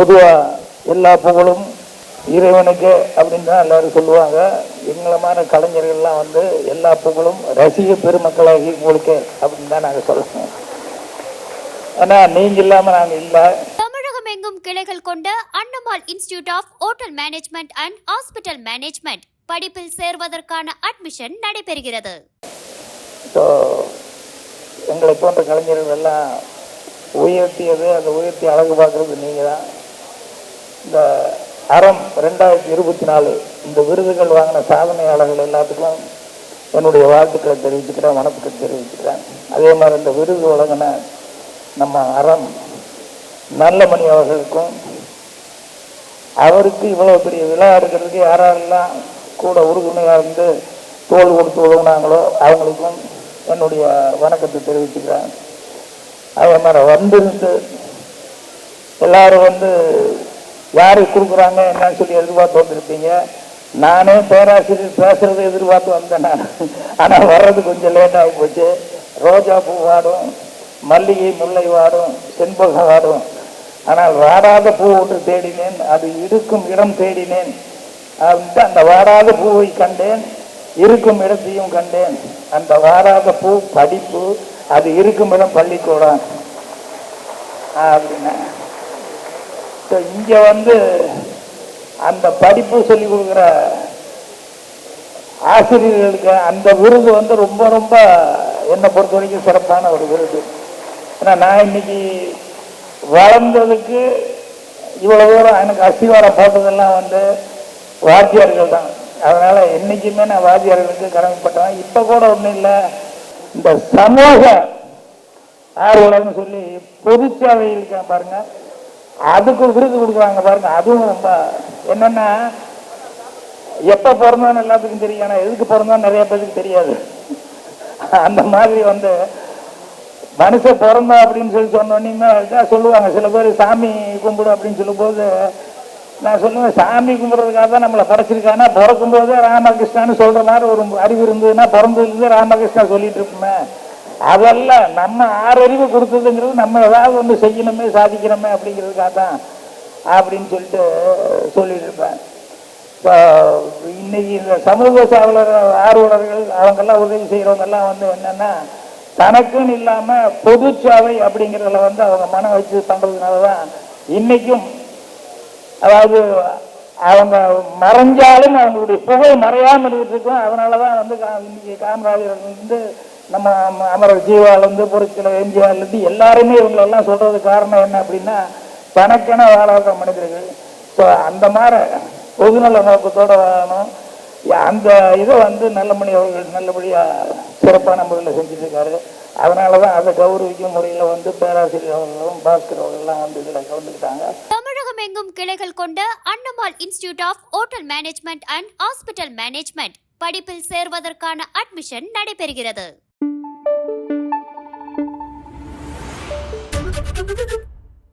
பொதுவாக எல்லா புகழும் இறைவனுக்கு அப்படின்னு தான் எல்லாரும் சொல்லுவாங்க. எங்களை மாதிரி கலைஞர்கள்லாம் வந்து எல்லா புகழும் ரசிக பெருமக்களாகி உங்களுக்கு அப்படின்னு தான் நாங்கள் சொல்லுவோம் ஆனால் நீங்கள் இல்லாமல் நாங்கள் இல்லை. தமிழகம் எங்கும் கிளைகள் கொண்ட Annamal institute of hotel management and hospital management படிப்பில் சேர்வதற்கான அட்மிஷன் நடைபெறுகிறது. எங்களை போன்ற கலைஞர்கள் எல்லாம் உயர்த்தியது அந்த உயர்த்தி அழகு பார்க்கறது நீங்கள் தான் இந்த அறம் ரெண்டாயிரத்தி இருபத்தி நாலு இந்த விருதுகள் வாங்கின சாதனையாளர்கள் எல்லாத்துக்கும் என்னுடைய வாழ்த்துக்களை தெரிவிச்சுக்கிறேன் வணக்கத்தை தெரிவிச்சுக்கிறேன். அதே மாதிரி இந்த விருது வழங்கின நம்ம அறம் நல்லமணி அவர்களுக்கும் அவருக்கு இவ்வளோ பெரிய விழா இருக்கிறதுக்கு யாரெல்லாம் கூட உறுதுணையாக இருந்து தோல் கொடுத்து உதவுனாங்களோ அவங்களுக்கும் என்னுடைய வணக்கத்தை தெரிவிச்சுக்கிறேன். அதே மாதிரி வந்திருந்து எல்லாரும் வந்து யாருக்கு கொடுக்குறாங்க? என்னன்னு சொல்லி எதிர்பார்த்து வந்திருப்பீங்க. நானே பேராசிரியர் பேசுறதை எதிர்பார்த்து வந்தேன் நான். ஆனால் வர்றது கொஞ்சம் லேட் போச்சு. ரோஜா பூ வாடும் மல்லிகை முல்லை வாடும் செண்பகம் வாடும். ஆனால் வாடாத பூ ஒன்று தேடினேன் அது இருக்கும் இடம் தேடினேன். அந்த வாடாத பூவை கண்டேன் இருக்கும் இடத்தையும் கண்டேன். அந்த வாடாத பூ படிப்பு அது இருக்கும் இடம் பள்ளிக்கூடம். அப்படின்னா ஸோ இங்கே வந்து அந்த படிப்பு சொல்லி கொடுக்குற ஆசிரியர்களுக்கு அந்த விருது வந்து ரொம்ப ரொம்ப என்னை பொறுத்த வரைக்கும் சிறப்பான ஒரு விருது. ஏன்னா நான் இன்னைக்கு வளர்ந்ததுக்கு இவ்வளோ தூரம் எனக்கு அஸ்திவாரம் போட்டதெல்லாம் வந்து வாத்தியார்கள் தான். அதனால் என்றைக்குமே நான் வாத்தியார்களுக்கு கடமைப்பட்டேன் இப்போ கூட ஒன்றும் இல்லை. இந்த சமூக ஆர்வலர்னு சொல்லி பொதுச்சேவை இருக்கேன் பாருங்கள் அதுக்கு விருது கொடுக்குறாங்க பாருங்க. அதுவும் ரொம்ப என்னன்னா எப்போ பிறந்தான்னு எல்லாத்துக்கும் தெரியும். ஆனா எதுக்கு பிறந்தான்னு நிறைய பேருக்கு தெரியாது. அந்த மாதிரி வந்து மனுஷன் பிறந்தா அப்படின்னு சொல்லி சொன்னோன்னே சொல்லுவாங்க. சில பேர் சாமி கும்பிடு அப்படின்னு சொல்லும்போது நான் சொல்லுவேன் சாமி கும்பிட்றதுக்காக தான் நம்மளை படைச்சிருக்கானா? பிறக்கும்போது ராமகிருஷ்ணான்னு சொல்ற மாதிரி ஒரு அறிவு இருந்ததுன்னா பிறந்ததுலேருந்து ராமகிருஷ்ணா சொல்லிட்டு இருப்போமே அதெல்லாம் நம்ம ஆறறிவு கொடுத்ததுங்கிறது நம்ம ஏதாவது ஒன்று செய்யணுமே சாதிக்கணுமே அப்படிங்கிறதுக்காக தான் அப்படின்னு சொல்லிட்டு சொல்லிட்டு இருப்பேன். இப்போ இன்னைக்கு இந்த சமூக சேவலர் ஆர்வலர்கள் அவங்கெல்லாம் உதவி செய்கிறவங்கெல்லாம் வந்து என்னென்னா தனக்குன்னு இல்லாமல் பொதுச்சாவை அப்படிங்கிறதுல வந்து அவங்க மனம் வச்சு பண்ணுறதுனால தான் இன்றைக்கும் அதாவது அவங்க மறைஞ்சாலும் அவங்களுடைய புகழ் மறையாமல் இருக்கும். அதனால தான் வந்து கா- இன்னைக்கு காமராஜர் வந்து நம்ம அம- அமரர் ஜீவாலேருந்து பொருட்களை எம்ஜிஆர்லேருந்து எல்லாருமே இவங்களெல்லாம் சொல்கிறதுக்கு காரணம் என்ன அப்படின்னா தனக்கென வாழாத மனிதர்கள். ஸோ அந்த மாதிரி பொதுநல நோக்கத்தோட வாழணும். அந்த இதை வந்து நல்லமணி அவர்கள் நல்லபடியாக சிறப்பான முறையில் செஞ்சுட்டு அதனால தான் அதை கௌரவிக்கும் முறையில் வந்து பேராசிரியர் அவர்களும் பாஸ்கர் அவர்கள்லாம் வந்து இதில் கலந்துக்கிட்டாங்க. தமிழகம் எங்கும் கிளைகள் கொண்ட Annamal institute of hotel management and hospital management படிப்பில் சேர்வதற்கான அட்மிஷன் நடைபெறுகிறது. Thank you.